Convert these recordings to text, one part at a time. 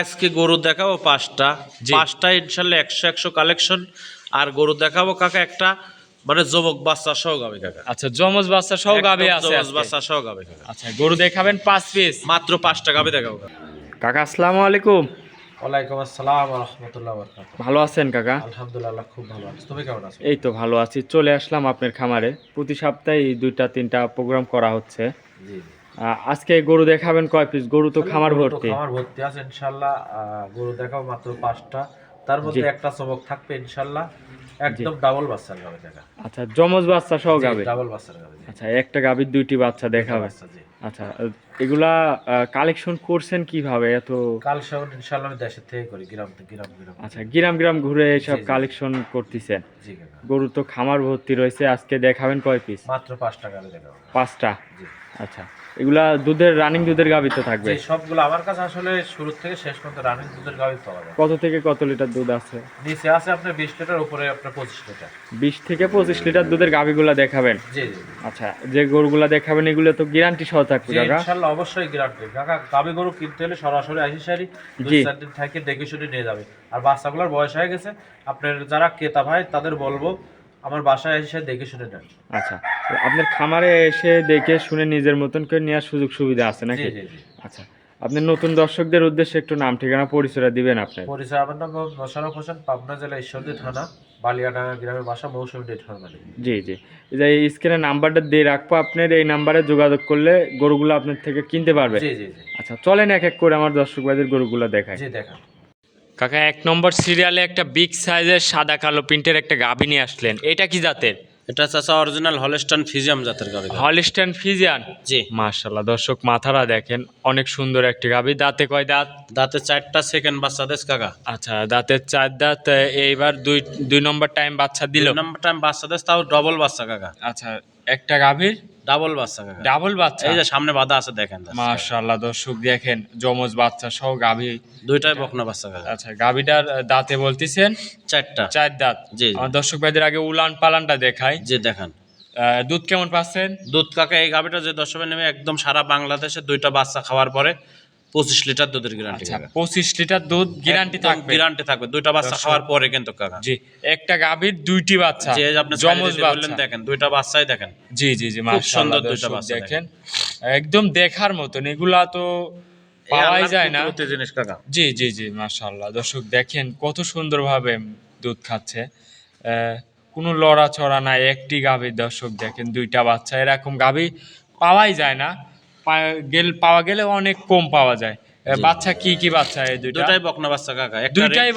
আজকে গরু দেখাবো পাঁচটা। পাঁচটা ইনশাল্লাহ একশো একশো কালেকশন আর গরু দেখাবো কাকা একটা মানে যুবক বাচ্চা সহ গাবে কাকা। আচ্ছা জমজ বাচ্চা সহ গাবে আছে যমজ বাচ্চা সহ গাবে কাকা। আচ্ছা গরু দেখাবেন পাঁচ পিস মাত্র পাঁচটা গাবে দেখাবো কাকা। কাকা আসসালামু আলাইকুম। ওয়ালাইকুম আসসালাম রহমতুল্লাহ ভালো আছেন কাকা? আলহামদুলিল্লাহ খুব ভালো আছি। তুমি কেমন আছো? এই তো ভালো আছি। চলে আসলাম আপনার খামারে। প্রতি সপ্তাহে এই দুইটা তিনটা প্রোগ্রাম করা হচ্ছে। জি। আজকে গরু দেখাবেন কয় পিস গরু তো খামার ভর্তি। খামার ভর্তি আছে ইনশাল্লাহ গরু দেখাবো মাত্র পাঁচটা। তার মধ্যে একটা চমক থাকবে ইনশাল্লাহ। একদম ডাবল বাচ্চার গাবে কাকা আচ্ছা জমজ বাচ্চা সহ গাবে? ডাবল বাচ্চার গাবে আচ্ছা একটা গাবির দুইটি বাচ্চা দেখাবে। আচ্ছা এগুলা কালেকশন করছেন কীভাবে? এত কাল সব ইনশাল্লাহ আমি দেশের থেকে করি গ্রাম থেকে গ্রাম গ্রাম। আচ্ছা গ্রাম গ্রাম ঘুরে জি। কালেকশন করতেছেন। জি গরু তো খামার ভর্তি রয়েছে আজকে দেখাবেন কয় পিস মাত্র পাঁচ টাকা দেখাবো। পাঁচটা? জি। আচ্ছা। এগুলা দুধের রানিং দুধের গাবি তো থাকবে সবগুলো আমার কাছে আসলে শুরু থেকে শেষ পর্যন্ত রানিং দুধের গাভি পাওয়া যায়। কত থেকে কত লিটার দুধ আছে? নিচে আছে আপনার বিশ লিটার উপরে আপনার পঁচিশ লিটার। বিশ থেকে পঁচিশ লিটার দুধের গাবিগুলা দেখাবেন? জি জি। আচ্ছা যে গরুগুলা দেখাবেন এগুলো তো গ্যারান্টি সহ থাকবে কাকা। ইনশাল্লাহ অবশ্যই গ্যারান্টি কাকা গাভি গরু কিনতে হলে সরাসরি আসি সারি দুই চার দিন থেকে দেখে শুনে নিয়ে যাবে। আর বাচ্চাগুলোর বয়স হয়ে গেছে আপনার যারা ক্রেতা ভাই তাদের বলব আমার বাসায় এসে দেখে শুনে নেন। আচ্ছা আপনার খামারে এসে দেখে শুনে নিজের মতন করে নেওয়ার সুযোগ সুবিধা আছে জি নাকি আচ্ছা আপনি নতুন দর্শকদের উদ্দেশ্যে একটু নাম ঠিকানা পরিচয় দিবেন আপনি পরিচয় আমার নাম মোশাররফ হোসেন পাবনা জেলা ঈশ্বরদী থানা বালিয়াডাঙ্গা গ্রামের বাসা মৌসুমী ডেট ফার্মালি জি জি। এই যে স্ক্রিনে নাম্বারটা দিয়ে রাখব আপনার এই নাম্বারে যোগাযোগ করলে গরুগুলো আপনার থেকে কিনতে পারবে। জি জি জি। আচ্ছা চলেন এক এক করে আমার দর্শক ভাইদের গরুগুলো দেখায় জি দেখা কাকা এক নম্বর সিরিয়ালে একটা বিগ সাইজের সাদা কালো প্রিন্টের একটা গাভী নিয়ে আসলেন। এটা কি জাতের? এটা চাচা অরিজিনাল হলস্টান ফিজিয়াম জাতের গাভি। হলিস্টান ফিজিয়ান জি। মার্শাল্লাহ দর্শক মাথারা দেখেন অনেক সুন্দর একটি গাভী। দাঁতে কয় দাঁত? দাঁতে চারটা সেকেন্ড বাচ্চা দেশ কাকা। আচ্ছা দাঁতের চার দাঁত এইবার দুই দুই নম্বর টাইম বাচ্চা দিল। নম্বর টাইম বাচ্চা দেশ তাও ডবল বাচ্চা কাকা। আচ্ছা একটা গাভীর? ডাবল বাচ্চা ডাবল বাচ্চা? এই যে সামনে বাঁধা আছে দেখেন মাশাআল্লাহ দর্শক দেখেন যমজ বাচ্চা সহ গাভী। দুইটাই বকনা বাচ্চা আচ্ছা গাভীটার দাঁতে বলতেছেন? চারটা। চার দাঁত। জি, জি। আমার দর্শক ভাইদের আগে উলান পালানটা দেখাই। যে দেখান। আহ, দুধ কেমন পাচ্ছেন? দুধ কাকা এই গাভীটা যে দর্শকের নেমে একদম সারা বাংলাদেশে দুইটা বাচ্চা খাওয়ার পরে পঁচিশ লিটার দুধের গ্যারান্টি আচ্ছা পঁচিশ লিটার দুধ গ্যারান্টি থাকবে। গ্যারান্টি থাকবে। দুইটা বাচ্চা খাওয়ার পরে কিন্তু কাকা। জি একটা গাভীর দুইটি বাচ্চা। যে আপনি জমজ বললেন দেখেন দুইটা বাচ্চাই দেখেন। জি জি জি খুব সুন্দর দুইটা বাচ্চা দেখেন। একদম দেখার মতন এগুলা তো পাওয়াই যায় না। জিনিস কাকা। জি জি জি মাশাআল্লাহ। দর্শক দেখেন কত সুন্দরভাবে দুধ খাচ্ছে। আহ, কোনো লড়াচড়া নাই একটি গাভীর দর্শক দেখেন দুইটা বাচ্চা। এরকম গাভী পাওয়াই যায় না। গেল পাওয়া গেলে অনেক কম পাওয়া যায়। বাচ্চা কি কি বাচ্চা এই দুইটা? দুইটাই বকনা বাচ্চা কাকা। একটা দুইটাই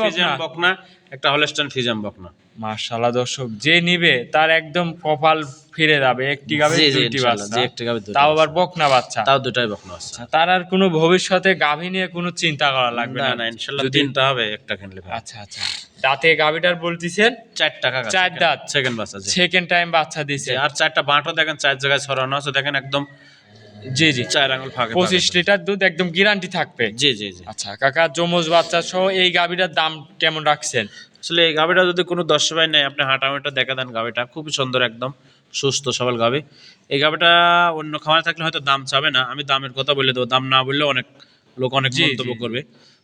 বকনা? একটা হলস্টাইন ফিজিয়াম বকনা। মাশাআল্লাহ দর্শক যে নিবে তার একদম কপাল ফিরে যাবে একটি জি, দুইটি বাচ্চা। জি, একটি দুইটা তাও আবার বকনা বাচ্চা। তাও দুটাই বকনা বাচ্চা। আচ্ছা, তার আর কোনো ভবিষ্যতে গাভী নিয়ে কোনো চিন্তা করা লাগবে না না? ইনশাল্লাহ তিনটা হবে একটা কিনলে। আচ্ছা আচ্ছা। দাঁতে গাভীটার বলতেছেন? চারটা কাকা চার দাঁত। সেকেন্ড বাচ্চা সেকেন্ড টাইম বাচ্চা দিছে আর চারটা বাঁটো দেখেন চার জায়গায় ছড়ানো আছে দেখেন একদম জি জি। চার আঙুল ফাঁকে পঁচিশ লিটার দুধ একদম গ্যারান্টি থাকবে। জি জি জি। আচ্ছা কাকা যমজ বাচ্চা সহ এই গাভীটার দাম কেমন রাখছেন? আসলে এই গাভিটা যদি কোনো দশ ভাই নেই আপনি হাঁটামিটা দেখা দেন গাভিটা। খুবই সুন্দর একদম সুস্থ সবল গাভি। এই গাভিটা অন্য খামারে থাকলে হয়তো দাম চাবে না। আমি দামের কথা বলে দেবো। দাম না বললে অনেক লোক অনেক মন্তব্য করবে।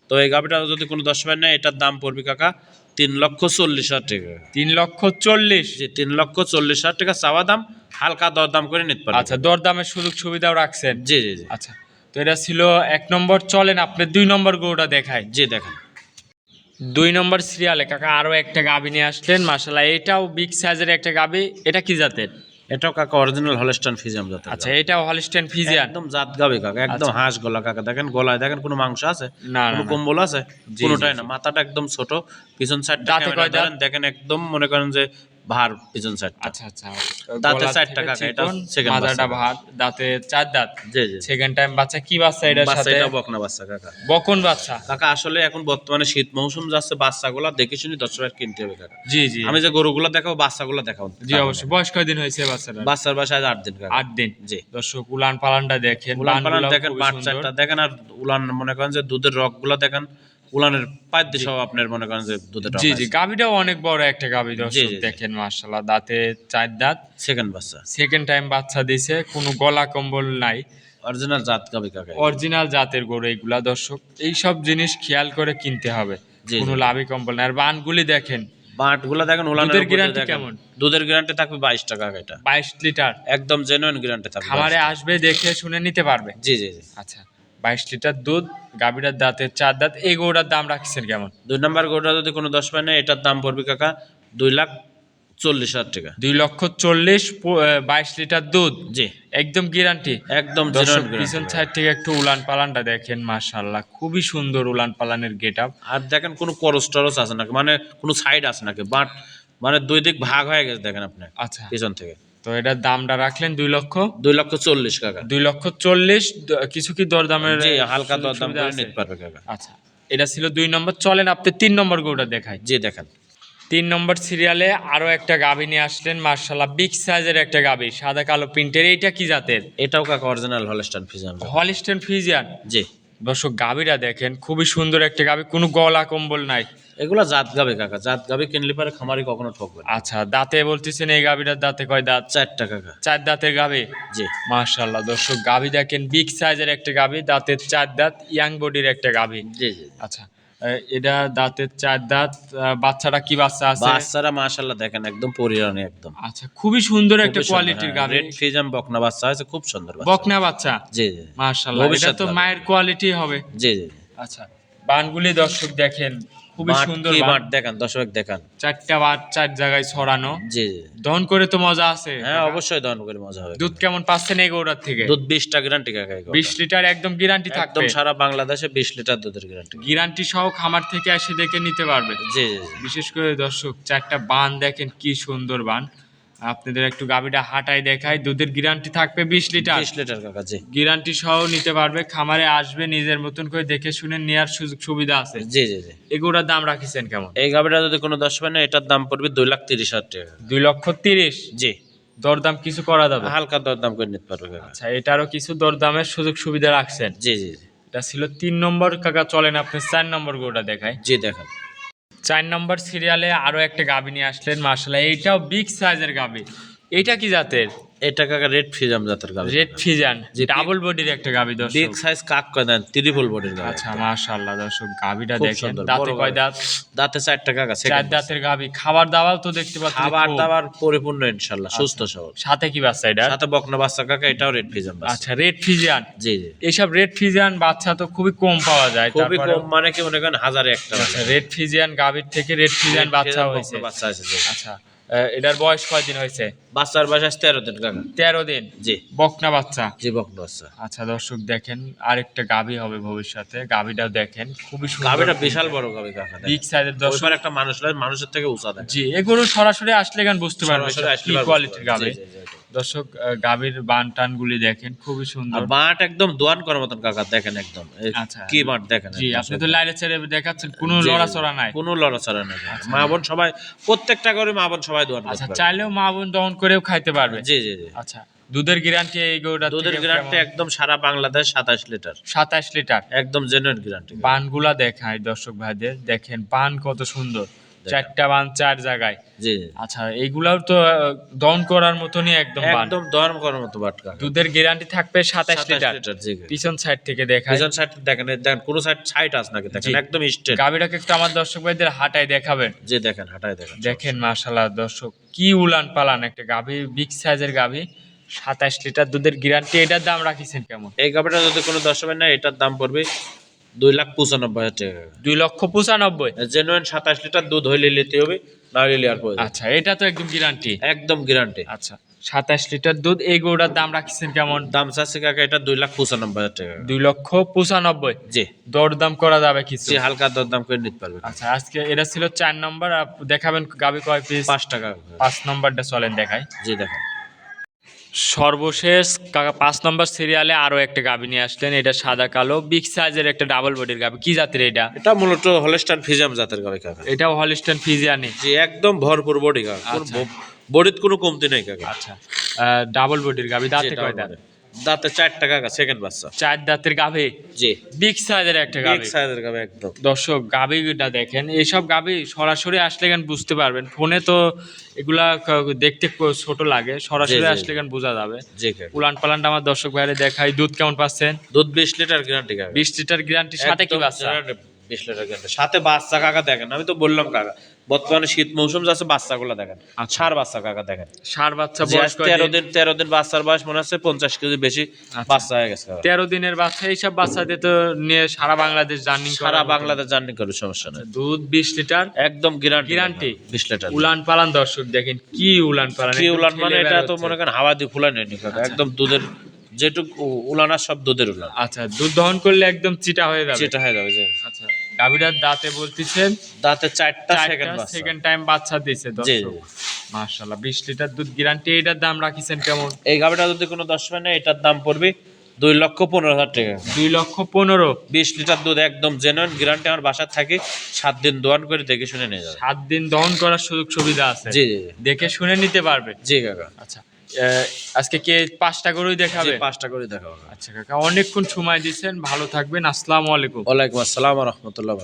তো এই গাভিটা যদি কোনো দশ ভাই নেয় এটার দাম পড়বে কাকা তিন লক্ষ চল্লিশ হাজার টাকা। তিন লক্ষ চল্লিশ। তিন লক্ষ চল্লিশ হাজার টাকা চাওয়া দাম। হালকা দরদাম করে নিতে পারবে আচ্ছা দরদামের সুযোগ সুবিধাও রাখছেন। জি জি জি। আচ্ছা তো এটা ছিল এক নম্বর চলেন আপনি দুই নম্বর গরুটা দেখায় জি দেখেন। দুই নম্বর সিরিয়ালে কাকা আরও একটা গাভী নিয়ে আসলেন মাসাল্লাহ এটাও বিগ সাইজের একটা গাভী এটা কি জাতের? এটাও কাকা অরিজিনাল হলস্টান ফিজিয়াম জাতের আচ্ছা এটাও হলিস্টেন ফিজিয়ান একদম জাত গাবে কাকা একদম আচ্ছা। হাঁস গলা কাকা দেখেন গলায় দেখেন কোনো মাংস আছে? না কোনো কম্বল আছে? কোনোটাই না মাথাটা একদম ছোট পিছন সাইড দাঁতে কয় দাঁত? দেখেন একদম মনে করেন যে ভার পিছন সাইড আচ্ছা আচ্ছা দাঁতে কাকা, এটা বাচ্চা। ভাত দাঁতে চার দাঁত। জি জি। সেকেন্ড টাইম বাচ্চা কি বাচ্চা এটার সাথে? এটা বকনা বাচ্চা কাকা। বকন বাচ্চা। কাকা আসলে এখন বর্তমানে শীত মৌসুম যাচ্ছে বাচ্চাগুলা দেখে শুনি দশ টাকা কিনতে হবে কাকা। জি জি। আমি যে গরুগুলো দেখাবো বাচ্চাগুলো দেখাবো। জি অবশ্যই। বয়স কয়দিন হয়েছে বাচ্চাটা বাচ্চার বাসায় আট দিন কাকা। আট দিন। জি। দর্শক উলান পালানটা দেখেন উলান পালান দেখেন পাঁচ দেখেন আর উলান মনে করেন যে দুধের রকগুলা দেখেন উলানের সব আপনার মনে করেন যে দুধের জি জি গাভিটাও অনেক বড় একটা গাভি দর্শক। দেখেন দাঁতে চার দাঁত। সেকেন্ড বাচ্চা। সেকেন্ড টাইম বাচ্চা দিছে কোনো গলা কম্বল নাই। অরিজিনাল জাত কাকা? অরিজিনাল জাতের গরু এইগুলা দর্শক এই সব জিনিস খেয়াল করে কিনতে হবে। কোনো। লাভই কম বলে না। আর বানগুলি দেখেন বাটগুলা দেখেন উলানের দেখেন। কেমন? দুধের গ্যারান্টি থাকবে বাইশ টাকা এটা? বাইশ লিটার। একদম জেনুইন গ্যারান্টি থাকবে খামারে আসবে দেখে শুনে নিতে পারবে। জি জি জি। আচ্ছা। বাইশ লিটার দুধ গাভীটার দাঁতের চার দাঁত এই গরুটার দাম রাখছেন কেমন? দুই নম্বর গরুটা যদি কোনো দশ পায় না এটার দাম পড়বে কাকা দুই লাখ চল্লিশ হাজার টাকা। দুই লক্ষ চল্লিশ বাইশ লিটার দুধ? জি। একদম গ্যারান্টি একদম পিছন সাইড থেকে একটু উলান পালানটা দেখেন মাশাল্লাহ খুবই সুন্দর উলান পালানের গেট আপ আর দেখেন কোনো করস টরস আছে নাকি? মানে কোনো সাইড আছে নাকি? বাট মানে দুই দিক ভাগ হয়ে গেছে দেখেন আপনি। আচ্ছা। পিছন থেকে। তো এটার দামটা রাখলেন দুই লক্ষ? দুই লক্ষ চল্লিশ কাকা। দুই লক্ষ চল্লিশ কিছু কি দরদামের হালকা দরদাম করে নিতে পারবে কাকা। আচ্ছা এটা ছিল দুই নম্বর। চলেন আপনি তিন নম্বর গরুটা দেখাই। যে দেখেন। তিন নম্বর সিরিয়ালে আরও একটা গাভী নিয়ে আসলেন মার্শাল্লাহ বিগ সাইজের একটা গাভী সাদা কালো প্রিন্টের। এইটা কি জাতের? এটাও কাকা original Holstein Friesian Holstein Friesian জি। দর্শক গাভীরা দেখেন খুবই সুন্দর একটা গাভী কোনো গলা কম্বল নাই। এগুলো জাত গাবে কাকা জাত গাবে কিনলে পারে খামারে কখনো ঠকবে আচ্ছা দাঁতে বলতেছেন এই গাভীটার দাঁতে কয় দাঁত? চারটা কাকা। চার দাঁতের গাভী? জি। মার্শাল্লাহ দর্শক গাভী দেখেন বিগ সাইজের একটা গাভী দাঁতের চার দাঁত ইয়াং বডির একটা গাভী। জি জি। আচ্ছা এটা দাঁতের চার দাঁত বাচ্চারা বাচ্চাটা কি বাচ্চা আছে? বাচ্চারা মাশাআল্লাহ দেখেন একদম পরিরানি একদম। আচ্ছা খুবই সুন্দর একটা কোয়ালিটির গাভী রেড ফিজাম বকনা বাচ্চা আছে খুব সুন্দর বাচ্চা। বকনা বাচ্চা? জি জি। মাশাআল্লাহ এটা তো মায়ের কোয়ালিটি হবে। জি জি। আচ্ছা বানগুলি দর্শক দেখেন খুবই সুন্দর বাট দেখান দর্শক দেখান। চারটা বাট চার জায়গায় ছড়ানো। জি জি। দহন করে তো মজা আছে। হ্যাঁ অবশ্যই দহন করে মজা হবে। দুধ কেমন পাচ্ছেন এই গৌড়ার থেকে? দুধ বিশটা গ্যারান্টি কাকা বিশ লিটার একদম গ্যারান্টি একদম থাকবে। সারা বাংলাদেশে বিশ লিটার দুধের গ্যারান্টি গ্যারান্টি সহ খামার থেকে এসে দেখে নিতে পারবে। জি। বিশেষ করে দর্শক চারটা বান দেখেন কি সুন্দর বান। আপনাদের একটু গাবিটা হাঁটাই দেখায় দুধের গ্যারান্টি থাকবে বিশ লিটার। বিশ লিটার কাকা জি। গ্যারান্টি সহ নিতে পারবে খামারে আসবে নিজের মতন করে দেখে শুনে নেওয়ার সুযোগ সুবিধা আছে। জি জি জি। এগুলোর দাম রাখিছেন কেমন? এই গাভিটা যদি কোনো দশ পায় না এটার দাম পড়বে দুই লাখ তিরিশ হাজার টাকা। দুই লক্ষ তিরিশ? জি। দরদাম কিছু করা যাবে? হালকা দরদাম করে নিতে পারবে আচ্ছা এটারও কিছু দরদামের সুযোগ সুবিধা রাখছেন? জি জি জি। এটা ছিল তিন নম্বর কাকা চলেন আপনি চার নম্বর গোটা দেখায় জি দেখেন। চার নম্বর সিরিয়ালে আরও একটা গাভিনী নিয়ে আসলেন মার্শাল্লাহ এইটাও বিগ সাইজের গাবি। এইটা কি জাতের? এটা কাকা রেড ফিজাম জাতের গাভি। রেড ফিজান ডাবল বডির একটা গাবি দর্শক। বিগ সাইজ কাক কয় দেন ত্রিপল বডির গাভি। আচ্ছা মাশাআল্লাহ দর্শক গাবিটা দেখেন। দাঁতে কয় দাঁত? দাঁতে চার টাকা কাকা চার দাঁতের গাবি খাবার দাবার তো দেখতে পাচ্ছেন খাবার খুব। দাবার পরিপূর্ণ ইনশাল্লাহ সুস্থ সবল। সাথে কি বাচ্চা এটা সাথে বকনা বাচ্চা কাকা এটাও রেড বাচ্চা। আচ্ছা রেড ফিজিয়ান জি জি। এইসব রেড ফিজিয়ান বাচ্চা তো খুবই কম পাওয়া যায় খুবই কম মানে কি মনে করেন হাজারে একটা আচ্ছা রেড ফিজিয়ান গাবির থেকে রেড ফিজিয়ান বাচ্চা হয়েছে। বাচ্চা আছে আচ্ছা। এটার বয়স কয়দিন হয়েছে? বাচ্চার বয়স তেরো দিন তেরো দিন? জি। বকনা বাচ্চা? জি বকনা বাচ্চা। আচ্ছা দর্শক দেখেন আরেকটা গাভী হবে ভবিষ্যতে। গাবিটাও দেখেন খুবই সুন্দর। গাভীটা বিশাল বড় গাভী কাকা বিগ সাইজের দর্শক। একটা মানুষ মানুষের থেকে উঁচা জি এগুলো সরাসরি আসলে গান বুঝতে পারবে? কি কোয়ালিটির পারবে। দর্শক গাবির বান টান গুলি দেখেন খুবই সুন্দর। বাট একদম দোয়ান করার মতন কাকা দেখেন একদম। আচ্ছা। কি বাট দেখেন জি আপনি তো লাইনে ছেড়ে দেখাচ্ছেন কোনো লড়াচড়া নাই। কোনো লড়াচড়া নেই। কাকা। মা বোন সবাই প্রত্যেকটা করে মা বোন সবাই দোয়ান আচ্ছা চাইলেও মা বোন দহন করেও খাইতে পারবে। জি জি জি। আচ্ছা দুধের গ্যারান্টি এই গরুটা দুধের গ্যারান্টি একদম সারা বাংলাদেশ সাতাশ লিটার। সাতাশ লিটার। একদম জেনুইন গ্যারান্টি বানগুলা দেখায় দর্শক ভাইদের দেখেন পান কত সুন্দর। চারটা বান চার জায়গায়। জি। আচ্ছা এইগুলাও তো দহন করার মতনই একদম বান। একদম দোয়ান করার মতো বাট কাকা দুধের গ্যারান্টি থাকবে সাতাশ 27 লিটার। পিছন সাইড থেকে দেখায়। পিছন সাইড দেখেন দেখেন কোনো সাইড সাইড আছে নাকি? দেখেন একদম স্ট্রেট গাবিটাকে একটু আমার দর্শক ভাইদের হাঁটায় দেখাবেন। জি দেখেন হাঁটায় দেখেন দেখেন মাশাল্লাহ দর্শক কি উলান পালান একটা গাভি বিগ সাইজের গাভি সাতাশ লিটার দুধের গ্যারান্টি এটার দাম রাখিছেন কেমন? এই গাভিটা যদি কোনো হবে না এটার দাম পড়বে দুই লাখ পঁচানব্বই হাজার টাকা। দুই লক্ষ পঁচানব্বই? জেনুইন সাতাশ লিটার দুধ হইলে নিতে হবে না হলে আর আচ্ছা এটা তো একদম গ্যারান্টি একদম গ্যারান্টি আচ্ছা সাতাশ লিটার দুধ এই গরুটার দাম রাখিছেন কেমন? দাম চাচ্ছে কাকা এটা দুই লাখ পঁচানব্বই হাজার টাকা। দুই লক্ষ পঁচানব্বই? জি। দরদাম করা যাবে কিছু? হালকা দর দাম করে নিতে পারবে। আচ্ছা আজকে এটা ছিল চার নম্বর দেখাবেন গাবি কয় পিস পাঁচ টাকা। পাঁচ নম্বরটা চলেন দেখাই। জি দেখেন। সর্বশেষ কাকা পাঁচ নম্বর সিরিয়ালে আরও একটা গাবি নিয়ে আসলেন। এটা সাদা কালো বিগ সাইজের একটা ডাবল বডির গাবি। কি জাতের এটা? এটা মূলত হলিস্টান ফিজিয়াম জাতের গাবি কাকা। এটাও ফিজিয়া ফিজিয়ানি জি একদম ভরপুর বডি কাকা। বডির বডিত কোনো কমতি নেই কাকা। আচ্ছা। ডাবল বডির গাবি। দাঁতে কয় দাঁত। দাঁতে চার টাকা সেকেন্ড বাচ্চা। চার দাঁতের গাভী? জি। বিগ সাইজের একটা বিগ গাভী। সাইজের গাবে একদম। দর্শক গাভীটা দেখেন এইসব গাভী সরাসরি আসলে কেন বুঝতে পারবেন? ফোনে তো এগুলা দেখতে ছোট লাগে সরাসরি। আসলে কেন বোঝা যাবে? জি উলান পালানটা আমার দর্শক ভাইরে দেখাই দুধ কেমন পাচ্ছেন? দুধ বিশ লিটার গ্যারান্টি বিশ লিটার গ্যারান্টির সাথে কি বাচ্চা? বিশ লিটার গ্যারান্টি সাথে বাচ্চা কাকা দেখেন আমি তো বললাম কাকা বর্তমানে শীত মৌসুম যাচ্ছে বাচ্চাগুলো দেখেন আচ্ছা। সার বাচ্চা কাকা দেখেন। বাচ্চা বয়স তেরো দিন তেরো দিন বাচ্চার বয়স মনে হচ্ছে পঞ্চাশ কেজি বেশি বাচ্চা হয়ে গেছে তেরো দিনের বাচ্চা এইসব বাচ্চাদের তো নিয়ে সারা বাংলাদেশ জার্নি সারা বাংলাদেশ জার্নি সমস্যা নেই। দুধ বিশ লিটার একদম গ্যারান্টি? বিশ লিটার উলান পালান দর্শক দেখেন কি উলান পালান কি উলান মানে এটা তো মনে করেন হাওয়া দিয়ে ফুলাই নেয়নি একদম দুধের যেটুকু উলানা সব দুধের উলান। আচ্ছা দুধ দহন করলে একদম চিটা হয়ে যাবে। সেটা হয়ে যাবে আচ্ছা। গাভীটার দাঁতে বলতেছেন দাঁতে চারটা সেকেন্ড টাইম বাচ্চা। দিয়েছে দর্শক। মাশাআল্লাহ 20 লিটার দুধ গ্যারান্টি এটার দাম রাখিছেন কেমন? এই গাভিটা যদি কোনো দশ পায় না এটার দাম পড়বে দুই লক্ষ পনেরো হাজার টাকা। দুই লক্ষ পনেরো। বিশ লিটার দুধ একদম জেনুইন গ্যারান্টি আমার বাসায় থাকে সাত দিন দহন করে দেখে শুনে নিয়ে যাবে। সাত দিন দহন করার সুযোগ সুবিধা আছে। জি জি। দেখে শুনে নিতে পারবে। জি কাকা। আচ্ছা আজকে কে পাঁচটা করেই দেখাবে? পাঁচটা করে দেখাবো। আচ্ছা কাকা অনেকক্ষণ সময় দিচ্ছেন ভালো থাকবেন আসসালামু আলাইকুম। ওয়ালাইকুম আসসালাম রহমতুল্লাহ